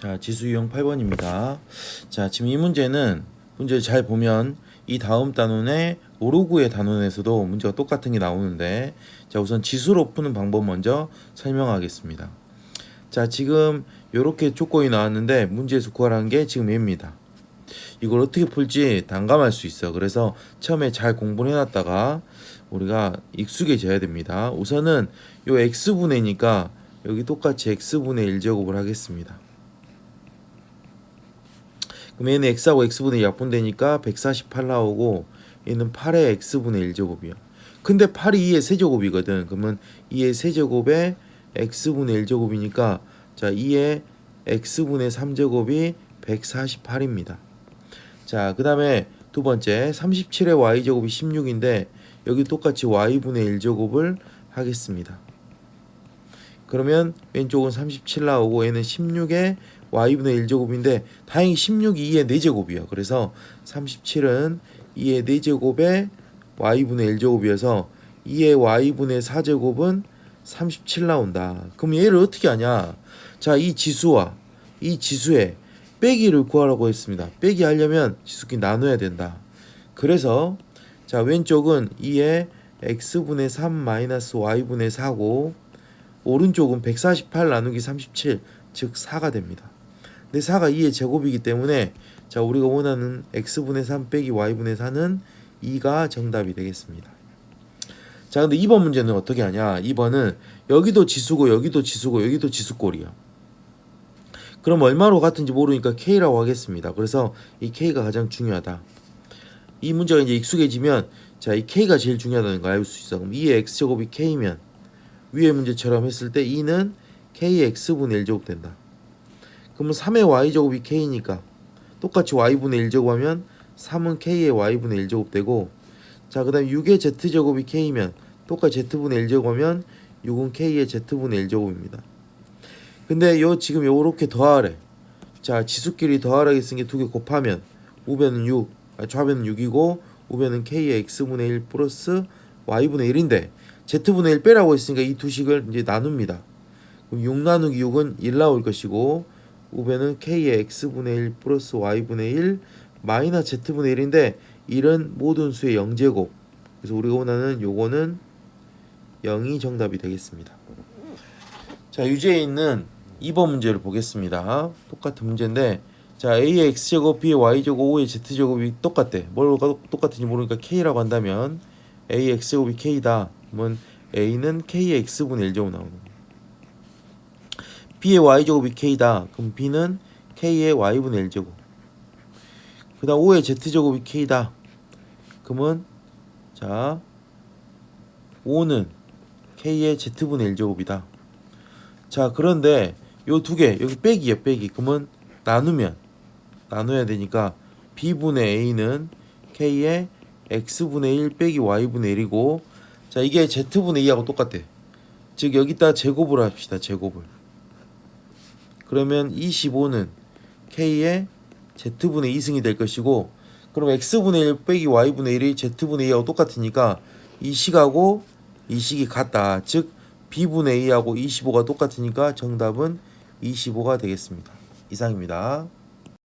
자, 지수 유형 8번입니다. 자, 지금 이 문제는 문제를 잘 보면 이 다음 단원의 오르구의 단원에서도 문제가 똑같은 게 나오는데 자, 우선 지수로 푸는 방법 먼저 설명하겠습니다. 자, 지금 이렇게 조건이 나왔는데 문제에서 구하라는 게 지금 얘입니다. 이걸 어떻게 풀지 난감할 수 있어. 그래서 처음에 잘 공부를 해놨다가 우리가 익숙해져야 됩니다. 우선은 요 x분의니까 여기 똑같이 x분의 1제곱을 하겠습니다. 그럼 얘는 x하고 x분의 약분되니까 148 나오고 얘는 8의 x분의 1제곱이요. 근데 8이 2의 세제곱이거든. 그러면 2의 세제곱에 x분의 1제곱이니까 자 2의 x분의 3제곱이 148입니다. 자, 그 다음에 두 번째 37의 y제곱이 16인데 여기 똑같이 y분의 1제곱을 하겠습니다. 그러면 왼쪽은 37 나오고 얘는 16의 y분의 1제곱인데 다행히 16이 2의 4제곱이에요. 그래서 37은 2의 4제곱에 y분의 1제곱이어서 2의 y분의 4제곱은 37 나온다. 그럼 얘를 어떻게 하냐? 자, 이 지수와 이 지수의 빼기를 구하라고 했습니다. 빼기 하려면 지수끼리 나눠야 된다. 그래서 자 왼쪽은 2의 x분의 3 마이너스 y분의 4고 오른쪽은 148 나누기 37 즉 4가 됩니다. 근데 4가 2의 제곱이기 때문에 자 우리가 원하는 x분의 3 빼기 y분의 4는 2가 정답이 되겠습니다. 자 근데 2번 문제는 어떻게 하냐 2번은 여기도 지수고 여기도 지수고 여기도 지수꼴이야. 그럼 얼마로 같은지 모르니까 k라고 하겠습니다. 그래서 이 k가 가장 중요하다. 이 문제가 이제 익숙해지면 자 이 k가 제일 중요하다는 걸 알 수 있어. 그럼 2의 x 제곱이 k면 위의 문제처럼 했을 때 2는 k의 x분의 1제곱 된다. 그러면 3의 y 제곱이 k니까 똑같이 y분의 1제곱 하면 3은 k의 y분의 1제곱 되고 자 그 다음 6의 z 제곱이 k면 똑같이 z분의 1제곱 하면 6은 k의 z분의 1제곱입니다. 근데 요 지금 요렇게 더하래. 자 지수끼리 더하라고 했으니까 두개 곱하면 우변은 6, 아, 좌변은 6이고 우변은 k의 x분의 1 플러스 y분의 1인데 z분의 1 빼라고 했으니까 이 두 식을 이제 나눕니다. 그럼 6 나누기 6은 1 나올 것이고 우변은 k의 x분의 1 플러스 y분의 1 마이너스 z분의 1인데 1은 모든 수의 0제곱. 그래서 우리가 원하는 요거는 0이 정답이 되겠습니다. 자, 유제에 있는 2번 문제를 보겠습니다. 똑같은 문제인데 자, a의 x제곱, b의 y제곱, 5의 z제곱이 똑같대. 뭘 똑같은지 모르니까 k라고 한다면 a의 x제곱이 k다. 그러면 a는 k의 x분의 1제곱 나오는 거예요. B의 y제곱이 k다. 그럼 b는 k의 y분의 1제곱. 그 다음 5의 z제곱이 k다. 그러면 자 5는 k의 z분의 1제곱이다. 자 그런데 요 두 개 여기 빼기야 빼기 그러면 나누면 나눠야 되니까 b분의 a는 k의 x분의 1 빼기 y분의 1이고 자 이게 z분의 2하고 똑같대 즉 여기다 제곱을 합시다 제곱을 그러면 25는 k의 z분의 2승이 될 것이고 그럼 x분의 1 빼기 y분의 1이 z분의 2하고 똑같으니까 이 식하고 이 식이 같다 즉 b분의 2하고 25가 똑같으니까 정답은 25가 되겠습니다. 이상입니다.